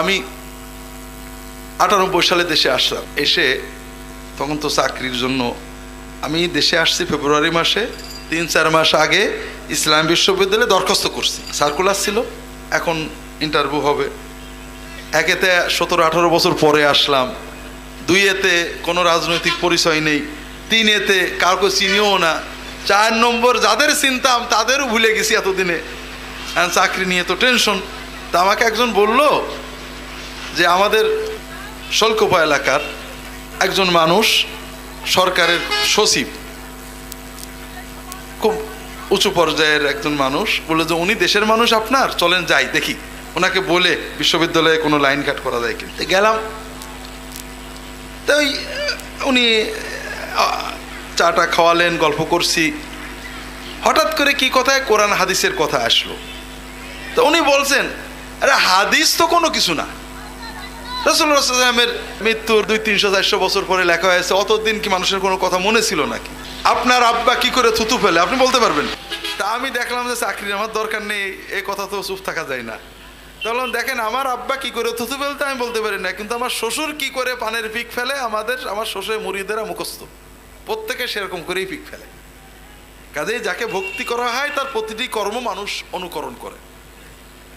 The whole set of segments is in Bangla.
আমি আটানব্বই সালে দেশে আসলাম। এসে তখন তো চাকরির জন্য আমি দেশে আসছি ফেব্রুয়ারি মাসে। তিন, চার মাস আগে ইসলাম বিশ্ববিদ্যালয়ে দরখাস্ত করছি। সার্কুলার ছিল, এখন ইন্টারভিউ হবে। একেতে সতেরো, আঠারো বছর পরে আসলাম। দুই এতে কোনো রাজনৈতিক পরিচয় নেই। তিন এতে কাউকে চিনিও না। চার নম্বর যাদের চিনতাম তাদেরও ভুলে গেছি এতদিনে। চাকরি নিয়ে তো টেনশন তা আমাকে একজন বলল যে আমাদের শল্কপা এলাকার একজন মানুষ সরকারের সচিব, খুব উঁচু পর্যায়ের একজন মানুষ, বলল যে উনি দেশের মানুষ আপনার, চলেন যাই, দেখি। ওনাকে বলে বিশ্ববিদ্যালয়ে কোনো লাইন কাট করা যায় কিন্তু গেলাম। তাই উনি চাটা খাওয়ালেন, গল্প করছি। হঠাৎ করে কি কথায়? কোরআন হাদিসের কথা আসলো। তো উনি বলছেন, আরে হাদিস তো কোনো কিছু না। রসুল্লাহামের মৃত্যুর দুই তিনশো চারশো বছর পরে লেখা হয়েছে, অতদিন কি মানুষের কোনো কথা মনে ছিল নাকি? আপনার আব্বা কি করে থুতু ফেলে? আপনি বলতে পারবেন। তা আমি দেখলাম যে চাকরির আমার দরকার নেই এই কথা তো চুপ থাকা যায় না। তখন দেখেন, আমার আব্বা কি করে থুতু ফেলতে আমি বলতে পারি না, কিন্তু আমার শ্বশুর কি করে পানের পিক ফেলে? আমাদের, আমার শ্বশুরের মুড়িদেরা মুখস্থ। প্রত্যেকে সেরকম করেই পিক ফেলে। কাজেই যাকে ভক্তি করা হয়, তার প্রতিটি কর্ম মানুষ অনুকরণ করে।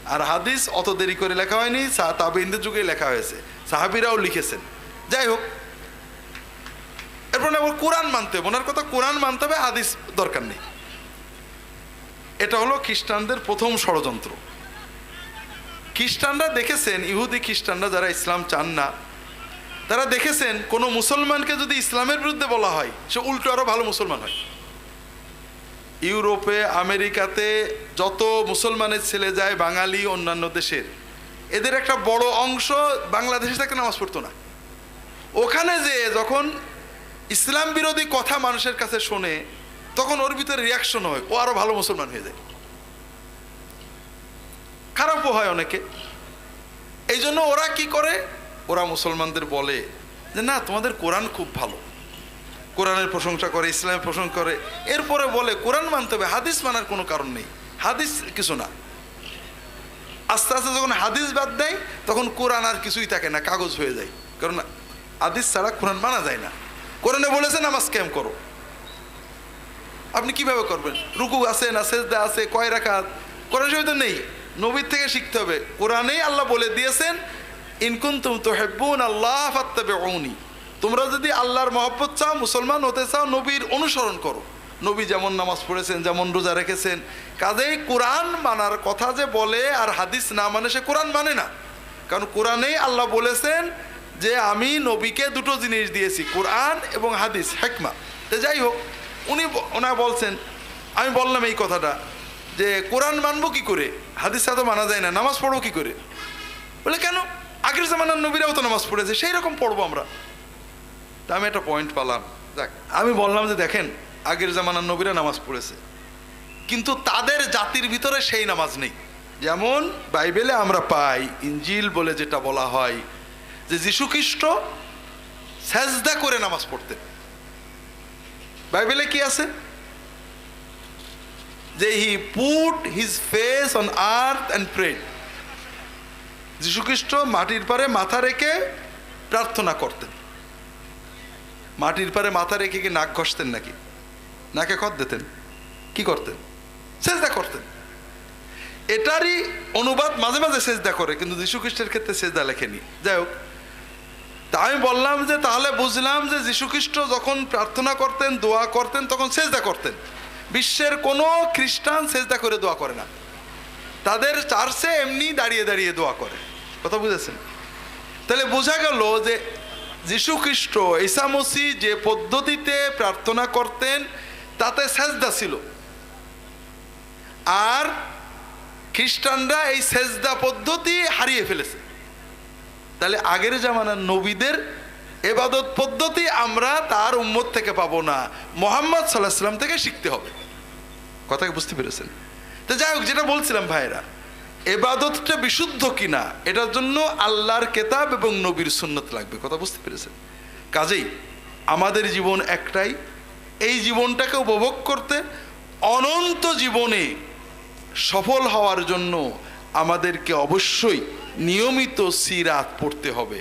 আর হাদিস অত দেরি করে লেখা হয়নি তাবেইনদের যুগে লেখা হয়েছে। সাহাবিরাও লিখেছেন। যাই হোক, এরপর আবার কোরআন মানতে হবে। ওনার কথা কোরআন মানতে হবে, হাদিস দরকার নেই। এটা হলো খ্রিস্টানদের প্রথম ষড়যন্ত্র। খ্রিস্টানরা দেখেছেন, ইহুদি খ্রিস্টানরা যারা ইসলাম চান না, তারা দেখেছেন কোনো মুসলমানকে যদি ইসলামের বিরুদ্ধে বলা হয়, সে উল্টো আরও ভালো মুসলমান হয়। ইউরোপে, আমেরিকাতে যত মুসলমানের ছেলে যায়, বাঙালি অন্যান্য দেশের, এদের একটা বড় অংশ বাংলাদেশে থেকে, নামাজ পড়তো না। ওখানে যে যখন ইসলাম বিরোধী কথা মানুষের কাছে শোনে, তখন ওর ভিতরে রিয়াকশন হয়, ও আরও ভালো মুসলমান হয়ে যায়। খারাপও হয় অনেকে। এই জন্য ওরা কি করে? ওরা মুসলমানদের বলে যে, না, তোমাদের কোরআন খুব ভালো। কোরআনের প্রশংসা করে, ইসলামের প্রশংসা করে। এরপরে বলে, কোরআন মানতে হবে, হাদিস মানার কোনো কারণ নেই। হাদিস কিছু না। আস্তে আস্তে যখন হাদিস বাদ দেয়, তখন কোরআন আর কিছুই থাকে না, কাগজ হয়ে যায়। কারণ হাদিস ছাড়া কোরআন মানা যায় না। কোরআনে বলেছে, নামাজ ক্যাম করো। আপনি কীভাবে করবেন? রুকু আছে না, সেজদা আছে, কয় রাখাত কোরআন শরীফ নেই। নবীর থেকে শিখতে হবে। কোরআনেই আল্লাহ বলে দিয়েছেন ইনকুন তুম তো হেব্বুন আল্লাহ ফাত্তাবে তোমরা যদি আল্লাহর মহব্বত চাও, মুসলমান হতে চাও, নবীর অনুসরণ করো। নবী যেমন নামাজ পড়েছেন, যেমন রোজা রেখেছেন, কাজেই কোরআন মানার কথা যে বলে আর হাদিস না মানে সে কোরআন মানে না। কারণ কোরআনেই আল্লাহ বলেছেন যে আমি নবীকে দুটো জিনিস দিয়েছি, কোরআন এবং হাদিস, হেকমা। তো যাই হোক, উনি ওনারা বলছেন, আমি বললাম এই কথাটা, যে কোরআন মানবো কি করে? হাদিস তো মানা যায় না, নামাজ পড়ব কি করে? বলে, কেন? আগের জামানার নবীরাও তো নামাজ পড়েছে সেই রকম পড়ব আমরা। তা আমি একটা পয়েন্ট পালাম। দেখ, আমি বললাম যে দেখেন, আগের জামানার নবীরা নামাজ পড়েছে। কিন্তু তাদের জাতির ভিতরে সেই নামাজ নেই। যেমন বাইবেলে আমরা পাই, ইঞ্জিল বলে যেটা বলা হয়, যে যীশু খ্রিস্ট সেজদা করে নামাজ পড়তেন। বাইবেলে কি আছে? যে he put his face on earth and prayed. যীশুখ্রিস্ট মাটির পারে মাথা রেখে প্রার্থনা করতেন। মাটির পারে মাথা রেখে কি নাক ঘষতেন নাকি? নাকে খত দিতেন। কি করতেন? সেজদা করতেন। এটারই অনুবাদ মাঝে মাঝে সেজদা করে, কিন্তু যীশু খ্রিস্টের ক্ষেত্রে সেজদা লেখেনি। যাই হোক, তা আমি বললাম যে তাহলে বুঝলাম যে যীশু খ্রিস্ট যখন প্রার্থনা করতেন, দোয়া করতেন, তখন সেজদা করতেন। বিশ্বের কোনো খ্রিস্টান সেজদা করে দোয়া করে না। তাদের চার্চে এমনি দাঁড়িয়ে দাঁড়িয়ে দোয়া করে। কথা বুঝেছেন? তাহলে বোঝা গেল যে যীশু খ্রিস্ট ঈসা মসি যে পদ্ধতিতে প্রার্থনা করতেন, তাতে সেজদা ছিল। আর খ্রিস্টানরা এই সেজদা পদ্ধতি হারিয়ে ফেলেছে। তাহলে আগের জামানার নবীদের এবাদত পদ্ধতি আমরা তার উম্মত থেকে পাবো না। মোহাম্মদ সাল্লাহ সাল্লাম থেকে শিখতে হবে। কথা কি বুঝতে পেরেছেন? তো যাই হোক, যেটা বলছিলাম ভাইরা এবাদতটা বিশুদ্ধ কিনা, এটার জন্য আল্লাহর কেতাব এবং নবীর সুন্নত লাগবে। কথা বুঝতে পেরেছেন? কাজেই আমাদের জীবন একটাই, এই জীবনটাকে উপভোগ করতে অনন্ত জীবনে সফল হওয়ার জন্য আমাদেরকে অবশ্যই নিয়মিত সিরাত পড়তে হবে।